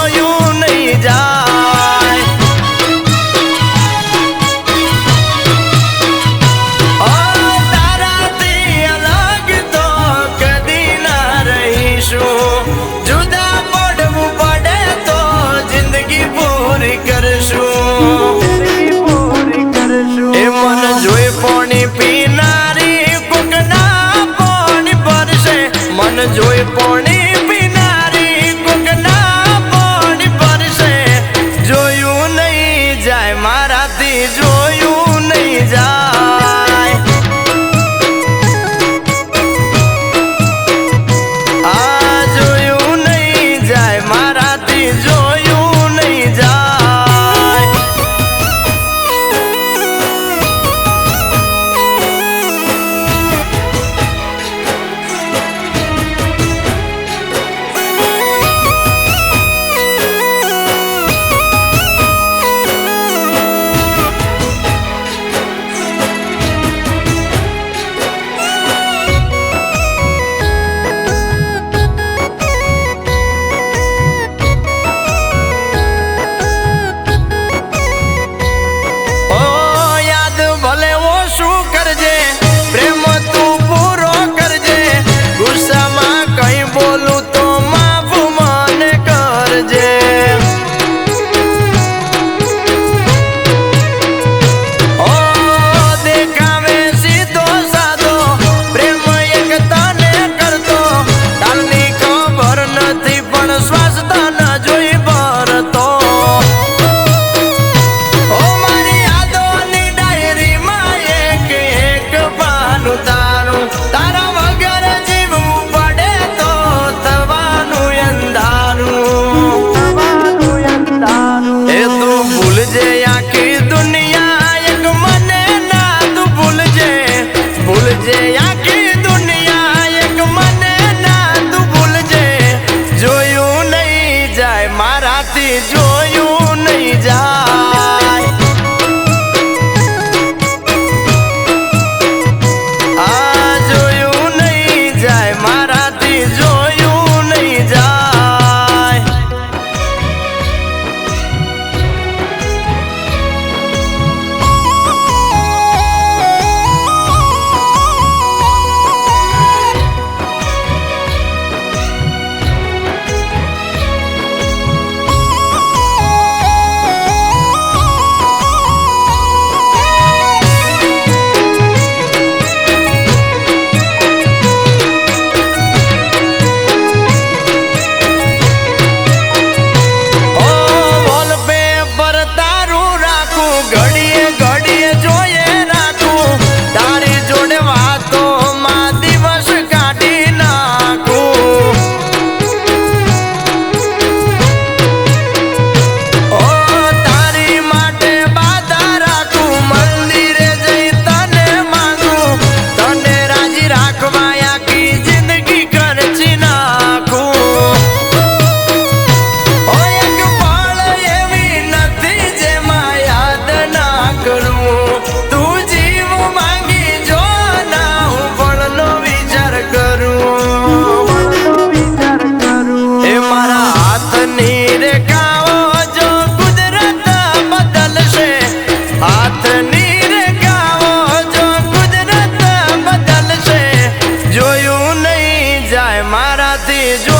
જોયું તો જુદા પડવું પડે તો જિંદગી પૂરી કરશું. એ મન જોઈ પણ પીનારી કુકના પોણી પરશે મન જોઈ yeah. রাতে জো